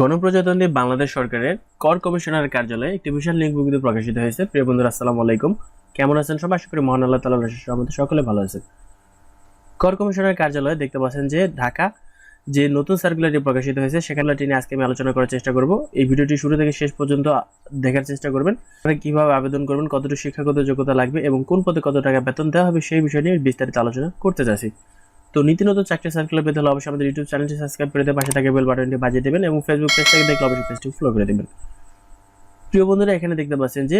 গণপ্রজাতন্ত্রী বাংলাদেশ সরকারের কর কমিশনার কার্যালয়ে একটি বিশাল লিঙ্ক বিজ্ঞপ্তি প্রকাশিত হয়েছে। প্রিয় বন্ধুরা, আসসালামু আলাইকুম। কেমন আছেন সবাই? আশা করি মহান আল্লাহ অশেষ রহমতে সকলে ভালো আছেন। কর কমিশনার কার্যালয়ে দেখতে পাচ্ছেন যে ঢাকা যে নতুন সার্কুলারটি প্রকাশিত হয়েছে সেখানটি নিয়ে আজকে আমি আলোচনা করার চেষ্টা করব। এই ভিডিওটি শুরু থেকে শেষ পর্যন্ত দেখার চেষ্টা করবেন। আপনারা কীভাবে আবেদন করবেন, কতটুকু শিক্ষাগত যোগ্যতা লাগবে এবং কোন পদে কত টাকা বেতন দেওয়া হবে, সেই বিষয় নিয়ে বিস্তারিত আলোচনা করতে যাচ্ছি তো নীতি নতুন চাকরি সার্কুলার পেতে হলে অবশ্যই আমাদের ইউটিউব চ্যানেলটি সাবস্ক্রাইব করে দিয়ে পাশে থাকে বেল বাটনটি বাজিয়ে দেবেন এবং ফেসবুক পেজ থেকে দেখলে অবশ্যই পেজটি ফলো করে দেবেন। প্রিয় বন্ধুরা, এখানে দেখতে পাচ্ছেন যে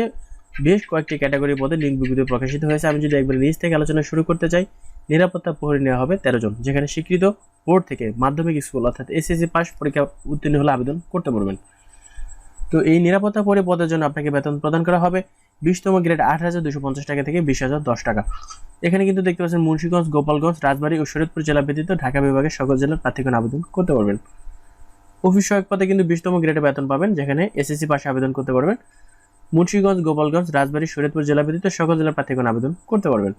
বেশ কয়েকটি ক্যাটাগরি পদে লিঙ্ক বিজ্ঞপ্তি প্রকাশিত হয়েছে। আমি যদি একবার নিজ থেকে আলোচনা শুরু করতে চাই, নিরাপত্তা প্রহরী নেওয়া হবে তেরো জন, যেখানে স্বীকৃত বোর্ড থেকে মাধ্যমিক স্কুল অর্থাৎ এসএসসি পাস পরীক্ষা উত্তীর্ণ হলে আবেদন করতে পারবেন। তো এই নিরাপত্তা পরে পদের জন্য আপনাকে বেতন প্রদান করা হবে। বিশতম গ্রেড আট হাজার দুশো পঞ্চাশ টাকা থেকে বিশ হাজার দশ টাকা। এখানে কিন্তু দেখতে পাচ্ছেন মুন্সিগঞ্জ, গোপালগঞ্জ, রাজবাড়ী ও শরীয়তপুর জেলা ব্যতীত ঢাকা বিভাগের সকল জেলার প্রার্থীগণ আবেদন করতে পারবেন। অফিস সহায়ক পদে কিন্তু বিশতম গ্রেডে বেতন পাবেন, যেখানে এসএসসি পাশে আবেদন করতে পারবেন। মুন্সিগঞ্জ, গোপালগঞ্জ, রাজবাড়ী, শরীয়তপুর জেলা ব্যতীত সকল জেলার প্রার্থীগণ আবেদন করতে পারবেন।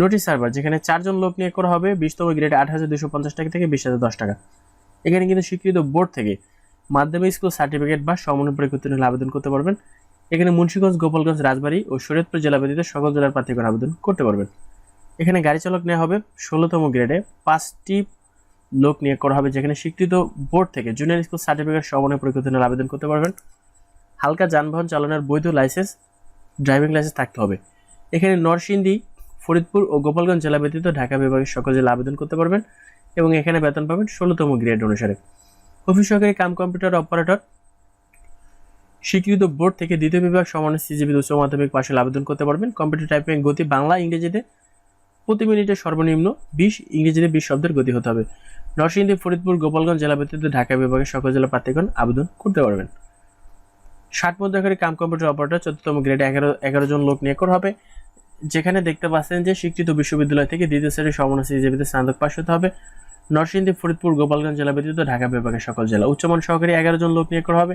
নোটিশ সার্ভার, যেখানে চারজন লোক নিয়োগ করা হবে বিশতম গ্রেডে আট হাজার দুশো পঞ্চাশ টাকা থেকে বিশ হাজার দশ টাকা। এখানে কিন্তু স্বীকৃত বোর্ড থেকে মাধ্যমিক স্কুল সার্টিফিকেট বা সমন্বয় পরীক্ষা আবেদন করতে পারবেন। এখানে মুন্সিগঞ্জ, গোপালগঞ্জ, রাজবাড়ী ও শরীয়তপুর জেলা ব্যতীত সকল জেলার প্রার্থীগণ আবেদন করতে পারবেন। এখানে গাড়ি চালক নেওয়া হবে ষোলোতম গ্রেডে। পাঁচটি লোক নিয়োগ করা হবে যেখানে স্বীকৃত বোর্ড থেকে জুনিয়র স্কুল সার্টিফিকেট সমন্বয় উত্তীর্ণ আবেদন করতে পারবেন। হালকা যানবাহন চালানোর বৈধ লাইসেন্স, ড্রাইভিং লাইসেন্স থাকতে হবে। এখানে নরসিংদী, ফরিদপুর ও গোপালগঞ্জ জেলা ব্যতীত ঢাকা বিভাগের সকল জেলা আবেদন করতে পারবেন এবং এখানে বেতন পাবেন ষোলোতম গ্রেড অনুসারে। অফিস সহকারী কাম কম্পিউটার অপারেটর স্বীকৃত বোর্ড থেকে দ্বিতীয় বিভাগ সমানের সিজিবি উচ্চ মাধ্যমিক পাশে আবেদন করতে পারবেন। কম্পিউটার টাইপিং গতি বাংলা, ইংরেজিতে প্রতি মিনিটে সর্বনিম্ন বিশ, ইংরেজিতে বিশ শব্দের গতি হতে হবে। নরসিংদী, ফরিদপুর, গোপালগঞ্জ জেলা ব্যতীত ঢাকা বিভাগের সকল জেলা প্রার্থীগণ আবেদন করতে পারবেন। ষাট মধ্যকারী কাম কম্পিউটার অপারেটর চতুর্থম গ্রেডে এগারো এগারো জন লোক নিয়োগ করা হবে। যেখানে দেখতে পাচ্ছেন যে স্বীকৃত বিশ্ববিদ্যালয় থেকে দ্বিতীয় শ্রেণির সমন্বয় সিজিবিতে স্নাতক পাশ হতে হবে। নরসিংদী, ফরিদপুর, গোপালগঞ্জ জেলা ব্যতীত ঢাকা বিভাগের সকল জেলা উচ্চমান সহকারী এগারো জন লোক নিয়োগ করা হবে।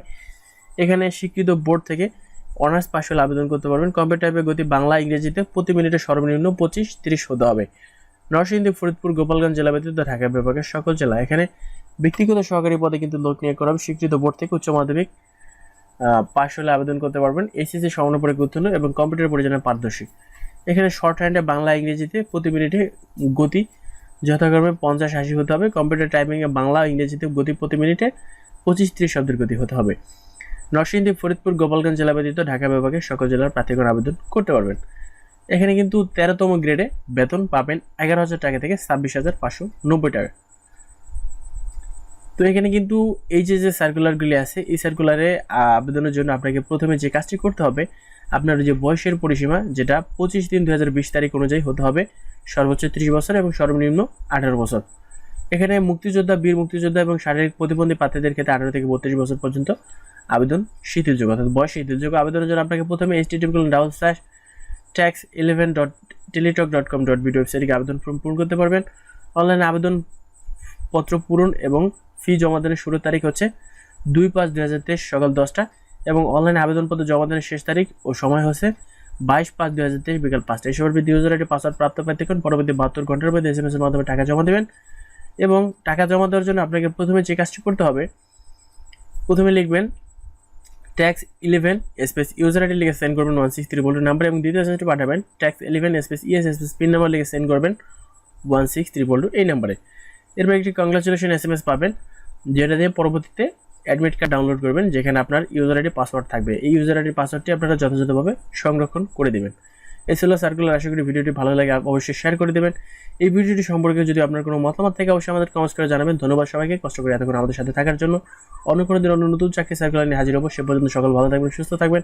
এখানে স্বীকৃত বোর্ড থেকে অনার্স পাশ হলে আবেদন করতে পারবেন। কম্পিউটার টাইপের গতি বাংলা, ইংরেজিতে প্রতি মিনিটে সর্বনিম্ন পঁচিশ, তিরিশ হতে হবে। নরসিংদী, ফরিদপুর, গোপালগঞ্জ জেলা ব্যতীত ঢাকা বিভাগের সকল জেলা। এখানে ব্যক্তিগত সহকারী পদে কিন্তু লোক নিয়োগ করা হবে। স্বীকৃত বোর্ড থেকে উচ্চ মাধ্যমিক পাশ হলে আবেদন করতে পারবেন। এসএসসি সমন্বয় উত্তীর্ণ এবং কম্পিউটার পরিচালনা পারদর্শী। এখানে শর্ট হ্যান্ডে বাংলা, ইংরেজিতে প্রতি মিনিটে গতি যথাক্রমে পঞ্চাশ, আশি হতে হবে। কম্পিউটার টাইপিংয়ে বাংলা, ইংরেজিতে গতি প্রতি মিনিটে পঁচিশ, ত্রিশ শব্দের গতি হতে হবে। নরসিংদী, ফরিদপুর, গোপালগঞ্জ জেলা ব্যতীত ঢাকা বিভাগের সকল জেলার প্রার্থীগণ আবেদন করতে পারবেন। এখানে কিন্তু তেরোতম গ্রেডে বেতন পাবেন এগারো হাজার টাকা থেকে ছাব্বিশ হাজার পাঁচশো নব্বই টাকা। তো এখানে কিন্তু এই যে যে সার্কুলারগুলি আছে, এই সার্কুলারে আবেদনের জন্য আপনাকে প্রথমে যে কাজটি করতে হবে, আপনার যে বয়সের পরিসীমা, যেটা পঁচিশ দিন দু হাজার বিশ তারিখ অনুযায়ী হতে হবে, সর্বোচ্চ ত্রিশ বছর এবং সর্বনিম্ন আঠারো বছর। এখানে মুক্তিযোদ্ধা, বীর মুক্তিযোদ্ধা এবং শারীরিক প্রতিবন্ধী প্রার্থীদের ক্ষেত্রে আঠারো থেকে বত্রিশ বছর পর্যন্ত আবেদন শিথিলযোগ্য অর্থাৎ বয়স শিথিলযোগ্য আবেদনের জন্য আপনাকে প্রথমে tax eleven dot Teletalk dot com dot BD ওয়েবসাইটে আবেদন ফর্ম পূরণ করতে পারবেন। অনলাইনে আবেদন পত্র পূরণ এবং ফি জমাদানের শুরুর তারিখ হচ্ছে দুই পাঁচ দুই হাজার তেইশ সকাল দশটা এবং অনলাইনে আবেদনপত্র জমাদানের শেষ তারিখ ও সময় হচ্ছে বাইশ পাঁচ দুই হাজার তেইশ বিকাল পাঁচটা। এসব দুই হাজার একটি পাসওয়ার্ড প্রাপ্ত প্রার্থীগণ পরবর্তী বাহাত্তর ঘণ্টার মধ্যে এস এম এর মাধ্যমে টাকা জমা দেবেন এবং টাকা জমা দেওয়ার জন্য আপনাকে প্রথমে যে কাজটি করতে হবে, প্রথমে লিখবেন tax eleven space user ID লিখে সেন্ড করবেন ওয়ান সিক্স থ্রি বোল্টের নাম্বার এবং দ্বিতীয় এসএমএসটি পাঠাবেন tax eleven space yes space pin number লিখে সেন্ড করবেন ওয়ান সিক্স থ্রি বলুন এই নাম্বারে এরপর একটি কংগ্রাচুলেশন এস এম এস পাবেন, যেটা দিয়ে পরবর্তীতে অ্যাডমিট কার্ড ডাউনলোড করবেন, যেখানে আপনার ইউজার আইডি পাসওয়ার্ড থাকবে। এই ইউজার আইডি পাসওয়ার্ডটি আপনারা যথাযথভাবে সংরক্ষণ করে দেবেন। এই ছিল সার্কুলার আশা করি ভিডিওটি ভালো লাগে অবশ্যই শেয়ার করে দেবেন। এই ভিডিওটি সম্পর্কে যদি আপনার কোনো মতামত থাকে, অবশ্যই আমাদের কমেন্টস করে জানাবেন। ধন্যবাদ সবাইকে, কষ্ট করে এতক্ষণ আমাদের সাথে থাকার জন্য। অন্য কোনো দিন অন্য নতুন চাকরি সার্কুলার নিয়ে হাজির হব, সে পর্যন্ত সকল ভালো থাকবেন, সুস্থ থাকবেন।